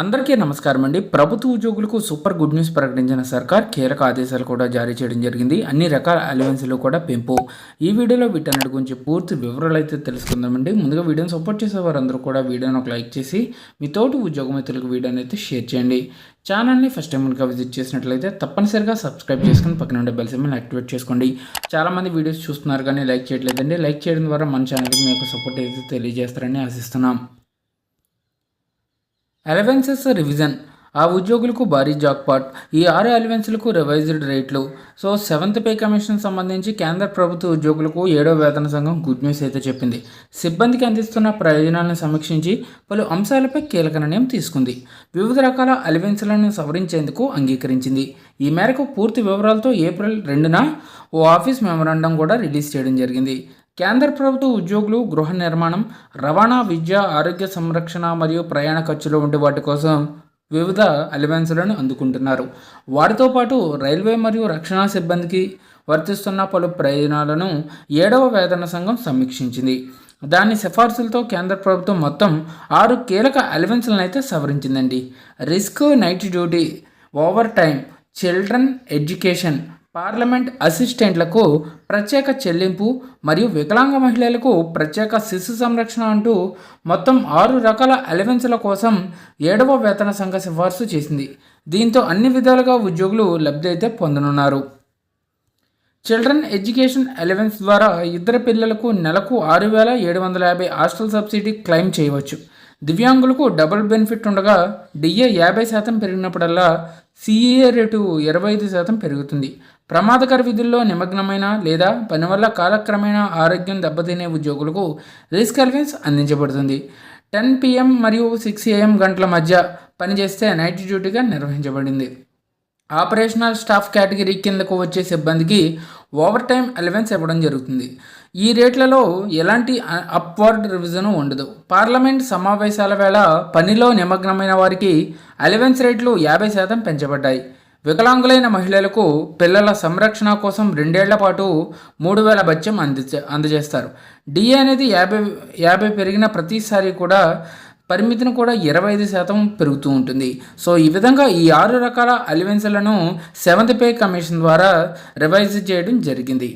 అందరికీ నమస్కారం అండి. ప్రభుత్వ ఉద్యోగులకు సూపర్ గుడ్ న్యూస్ ప్రకటించిన సర్కార్ కీలక ఆదేశాలు కూడా జారీ చేయడం జరిగింది. అన్ని రకాల అలవెన్స్లు కూడా పెంపు. ఈ వీడియోలో వీటన్నిటి గురించి పూర్తి వివరాలు అయితే తెలుసుకుందామండి ముందుగా వీడియోని సపోర్ట్ చేసే వారందరూ కూడా వీడియోని ఒక లైక్ చేసి మీ తోటి ఉద్యోగ మిత్రులకు వీడియోని అయితే షేర్ చేయండి. ఛానల్ని ఫస్ట్ టైం కనుక విజిట్ చేసినట్లయితే తప్పనిసరిగా సబ్స్క్రైబ్ చేసుకుని పక్కన ఉండే బెల్ సింబల్ యాక్టివేట్ చేసుకోండి. చాలామంది వీడియోస్ చూస్తున్నారు కానీ లైక్ చేయట్లేదండి. లైక్ చేయడం ద్వారా మన ఛానల్కి మీ యొక్క సపోర్ట్ అయితే తెలియజేస్తారని ఆశిస్తున్నాం. Allowances revision. ఆ ఉద్యోగులకు భారీ జాక్పాట్. ఈ ఆరు అలవెన్స్లకు రివైజ్డ్ రేట్లు. సో సెవెంత్ పే కమిషన్ సంబంధించి కేంద్ర ప్రభుత్వ ఉద్యోగులకు ఏడో వేతన సంఘం గుడ్ న్యూస్ అయితే చెప్పింది. సిబ్బందికి అందిస్తున్న ప్రయోజనాలను సమీక్షించి పలు అంశాలపై కీలక నిర్ణయం తీసుకుంది. వివిధ రకాల అలవెన్స్లను సవరించేందుకు అంగీకరించింది. ఈ మేరకు పూర్తి వివరాలతో ఏప్రిల్ రెండున ఓ ఆఫీస్ మెమరాండం కూడా రిలీజ్ చేయడం జరిగింది. కేంద్ర ప్రభుత్వ ఉద్యోగులు గృహ నిర్మాణం రవాణా విద్య ఆరోగ్య సంరక్షణ మరియు ప్రయాణ ఖర్చులు వంటి వాటి కోసం వివిధ అలవెన్సులను అందుకుంటున్నారు. వాటితో పాటు రైల్వే మరియు రక్షణ సిబ్బందికి వర్తిస్తున్న పలు ప్రయోజనాలను ఏడవ వేతన సంఘం సమీక్షించింది. దాని సిఫార్సులతో కేంద్ర ప్రభుత్వం మొత్తం ఆరు కీలక అలవెన్సులను అయితే సవరించిందండి. Risk night duty overtime children education parliament అసిస్టెంట్లకు ప్రత్యేక చెల్లింపు మరియు వికలాంగ మహిళలకు ప్రత్యేక శిశు సంరక్షణ అంటూ మొత్తం ఆరు రకాల అలవెన్సుల కోసం ఏడవ వేతన సంఘ సిఫార్సు చేసింది. దీంతో అన్ని విధాలుగా ఉద్యోగులు లబ్ధి అయితే పొందనున్నారు. చిల్డ్రన్ ఎడ్యుకేషన్ అలవెన్స్ ద్వారా ఇద్దరు పిల్లలకు నెలకు ఆరు వేల ఏడు వందల యాభై హాస్టల్ సబ్సిడీ క్లెయిమ్ చేయవచ్చు. దివ్యాంగులకు డబుల్ బెనిఫిట్ ఉండగా డిఏ యాభై శాతం పెరిగినప్పుడల్లా సిఈఏ రేటు ఇరవై ఐదు శాతం పెరుగుతుంది. ప్రమాదకర విధుల్లో నిమగ్నమైన లేదా పని వల్ల కాలక్రమేణా ఆరోగ్యం దెబ్బతినే ఉద్యోగులకు రిస్క్ అలవెన్స్ అందించబడుతుంది. టెన్ పిఎం మరియు సిక్స్ ఏఎం గంటల మధ్య పనిచేస్తే నైట్ డ్యూటీగా నిర్వహించబడింది. ఆపరేషనల్ స్టాఫ్ కేటగిరీ కిందకు వచ్చే సిబ్బందికి ఓవర్ టైం అలవెన్స్ ఇవ్వడం జరుగుతుంది. ఈ రేట్లలో ఎలాంటి అప్వర్డ్ రివిజన్ ఉండదు. పార్లమెంట్ సమావేశాల వేళ పనిలో నిమగ్నమైన వారికి అలవెన్స్ రేట్లు యాభై శాతం పెంచబడ్డాయి. వికలాంగులైన మహిళలకు పిల్లల సంరక్షణ కోసం రెండేళ్ళ పాటు మూడు వేల బత్యం అంది అందజేస్తారు. డిఏ అనేది యాభై యాభై పెరిగిన ప్రతిసారి కూడా పరిమితిని కూడా ఇరవై ఐదు శాతం పెరుగుతూ ఉంటుంది. సో ఈ విధంగా ఈ ఆరు రకాల అలివెన్స్లను సెవెంత్ పే కమిషన్ ద్వారా రివైజ్ చేయడం జరిగింది.